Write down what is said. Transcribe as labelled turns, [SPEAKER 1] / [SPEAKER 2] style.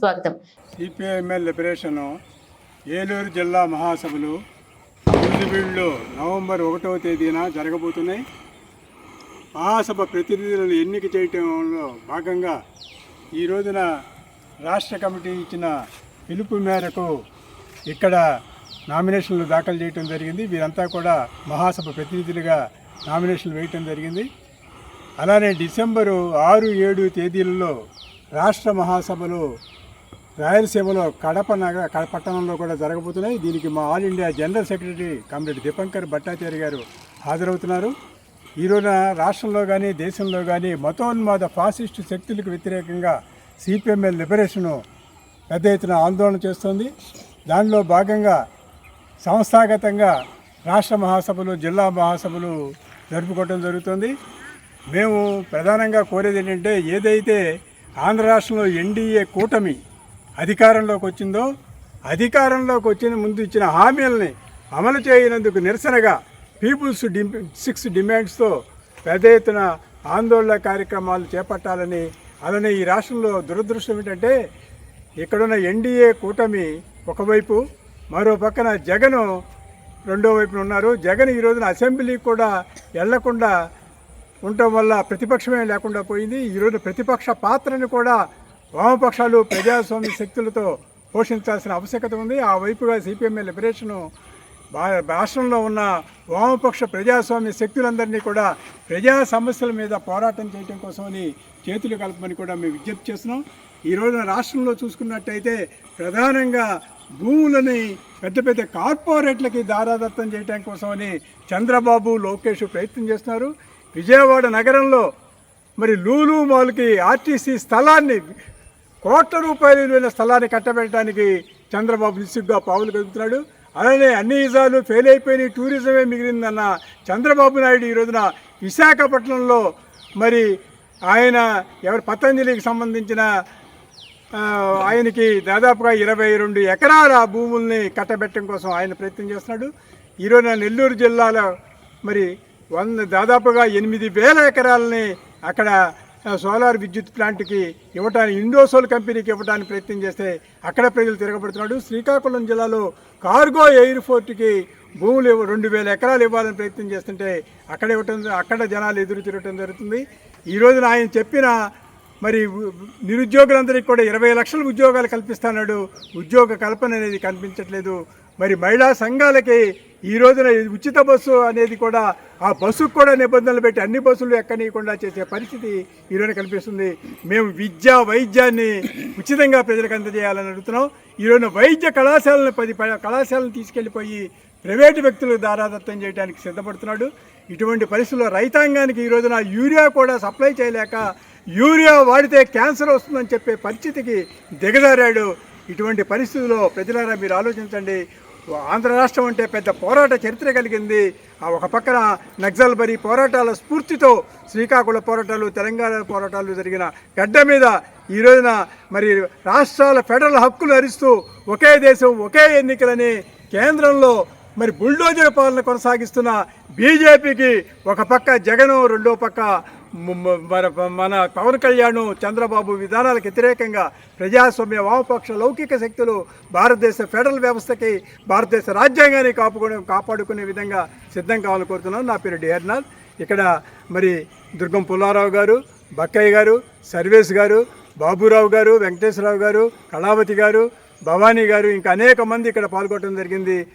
[SPEAKER 1] స్వాగతం
[SPEAKER 2] CPIML liberation Eluru జిల్లా మహాసభలు నూజివీడులో నవంబర్ ఒకటవ తేదీన జరగబోతున్నాయి. మహాసభ ప్రతినిధులను ఎన్నిక చేయటంలో భాగంగా ఈ రోజున రాష్ట్ర కమిటీ ఇచ్చిన పిలుపు మేరకు ఇక్కడ నామినేషన్లు దాఖలు చేయటం జరిగింది. వీరంతా కూడా మహాసభ ప్రతినిధులుగా నామినేషన్లు వేయటం జరిగింది. అలానే డిసెంబరు ఆరు ఏడు తేదీలలో రాష్ట్ర మహాసభలు రాయలసీమలో కడప నగర కడప పట్టణంలో కూడా జరగబోతున్నాయి. దీనికి మా all India general secretary comrade Dipankar Bhattacharya గారు హాజరవుతున్నారు. ఈ రోజున రాష్ట్రంలో కానీ దేశంలో కానీ మతోన్మాద ఫాసిస్టు శక్తులకు వ్యతిరేకంగా సిపిఎంఎల్ లిబరేషను పెద్ద ఎత్తున ఆందోళన చేస్తోంది. దానిలో భాగంగా సంస్థాగతంగా రాష్ట్ర మహాసభలు జిల్లా మహాసభలు జరుపుకోవడం జరుగుతుంది. మేము ప్రధానంగా కోరేది ఏంటంటే ఏదైతే ఆంధ్ర రాష్ట్రంలో ఎన్డీఏ కూటమి అధికారంలోకి వచ్చిందో అధికారంలోకి వచ్చిన ముందు ఇచ్చిన హామీలని అమలు చేయనందుకు నిరసనగా పీపుల్స్ డి సిక్స్ డిమాండ్స్తో పెద్ద ఎత్తున ఆందోళన కార్యక్రమాలు చేపట్టాలని అలానే ఈ రాష్ట్రంలో దురదృష్టం ఏంటంటే ఇక్కడున్న ఎన్డీఏ కూటమి ఒకవైపు మరో పక్కన జగను రెండో వైపున ఉన్నారు. జగన్ ఈ రోజున అసెంబ్లీకి కూడా వెళ్ళకుండా ఉండటం వల్ల ప్రతిపక్షమే లేకుండా పోయింది. ఈరోజు ప్రతిపక్ష పాత్రను కూడా వామపక్షాలు ప్రజాస్వామ్య శక్తులతో పోషించాల్సిన ఆవశ్యకత ఉంది. ఆ వైపుగా సిపిఎంఏ లిబరేషను భా- రాష్ట్రంలో ఉన్న వామపక్ష ప్రజాస్వామ్య శక్తులందరినీ కూడా ప్రజా సమస్యల మీద పోరాటం చేయడం కోసమని చేతులు కలపమని కూడా మేము విజ్ఞప్తి చేస్తున్నాం. ఈ రోజున రాష్ట్రంలో చూసుకున్నట్టయితే ప్రధానంగా భూములని పెద్ద పెద్ద కార్పొరేట్లకి దారాదత్తం చేయడం కోసమని చంద్రబాబు లోకేష్ ప్రయత్నం చేస్తున్నారు. విజయవాడ నగరంలో మరి లూలు మాల్కి ఆర్టీసీ స్థలాన్ని కోట్ల రూపాయలు విలువైన స్థలాన్ని కట్టబెట్టడానికి చంద్రబాబు నిస్సిగ్గా పావులు కదుపుతున్నాడు. అలానే అన్ని విజాలు ఫెయిల్ అయిపోయినాయి టూరిజమే మిగిలిందన్న చంద్రబాబు నాయుడు ఈ రోజున విశాఖపట్నంలో మరి ఆయన ఎవరు పతంజలికి సంబంధించిన ఆయనకి దాదాపుగా ఇరవై రెండు ఎకరాల భూముల్ని కట్టబెట్టడం కోసం ఆయన ప్రయత్నం చేస్తున్నాడు. ఈరోజు నెల్లూరు జిల్లాలో మరి వంద దాదాపుగా ఎనిమిది వేల ఎకరాలని అక్కడ సోలార్ విద్యుత్ ప్లాంట్కి ఇవ్వడానికి ఇండోసోల్ కంపెనీకి ఇవ్వడానికి ప్రయత్నం చేస్తే అక్కడ ప్రజలు తిరగబడుతున్నాడు శ్రీకాకుళం జిల్లాలో కార్గో ఎయిర్పోర్ట్కి భూములు రెండు వేల ఎకరాలు ఇవ్వాలని ప్రయత్నం చేస్తుంటే అక్కడ ఇవ్వటం అక్కడ జనాలు ఎదురు తిరగటం జరుగుతుంది. ఈ రోజున ఆయన చెప్పిన మరి నిరుద్యోగులందరికీ కూడా ఇరవై లక్షల ఉద్యోగాలు కల్పిస్తున్నాడు ఉద్యోగ కల్పన అనేది కనిపించట్లేదు. మరి మహిళా సంఘాలకి ఈ రోజున ఉచిత బస్సు అనేది కూడా ఆ బస్సుకు కూడా నిబంధనలు పెట్టి అన్ని బస్సులు ఎక్కనీయకుండా చేసే పరిస్థితి ఈరోజు కనిపిస్తుంది. మేము విద్య వైద్యాన్ని ఉచితంగా ప్రజలకు అందజేయాలని అడుగుతున్నాం. ఈరోజు వైద్య కళాశాలను పది కళాశాలను తీసుకెళ్ళిపోయి ప్రైవేటు వ్యక్తులు దారాదత్తం చేయడానికి సిద్ధపడుతున్నాడు. ఇటువంటి పరిస్థితుల్లో రైతాంగానికి ఈ రోజున యూరియా కూడా సప్లై చేయలేక యూరియా వాడితే క్యాన్సర్ వస్తుందని చెప్పే పరిస్థితికి దిగజారాడు. ఇటువంటి పరిస్థితుల్లో ప్రజలారా మీరు ఆలోచించండి. ఆంధ్ర రాష్ట్రం అంటే పెద్ద పోరాట చరిత్ర కలిగింది. ఆ ఒక పక్కన నక్సల్ బరి పోరాటాల స్ఫూర్తితో శ్రీకాకుళ పోరాటాలు తెలంగాణ పోరాటాలు జరిగిన గడ్డ మీద ఈ రోజున మరి రాష్ట్రాల ఫెడరల్ హక్కులు హరిస్తూ ఒకే దేశం ఒకే ఎన్నికలని కేంద్రంలో మరి బుల్డోజర్ పాలన కొనసాగిస్తున్న బీజేపీకి ఒక పక్క జగను రెండో పక్క మన- మన పవన్ కళ్యాణ్ చంద్రబాబు విధానాలకు వ్యతిరేకంగా ప్రజాస్వామ్య వామపక్ష లౌకిక శక్తులు భారతదేశ ఫెడరల్ వ్యవస్థకి భారతదేశ రాజ్యాంగాన్ని కాపుకొని కాపాడుకునే విధంగా సిద్ధం కావాలని కోరుతున్నాను. నా పేరు డిహర్నాథ్ ఇక్కడ మరి దుర్గం పుల్లారావు గారు బక్కయ్య గారు సర్వేస్ గారు బాబురావు గారు వెంకటేశ్వరరావు గారు కళావతి గారు భవానీ గారు ఇంకా అనేక మంది ఇక్కడ పాల్గొనడం జరిగింది.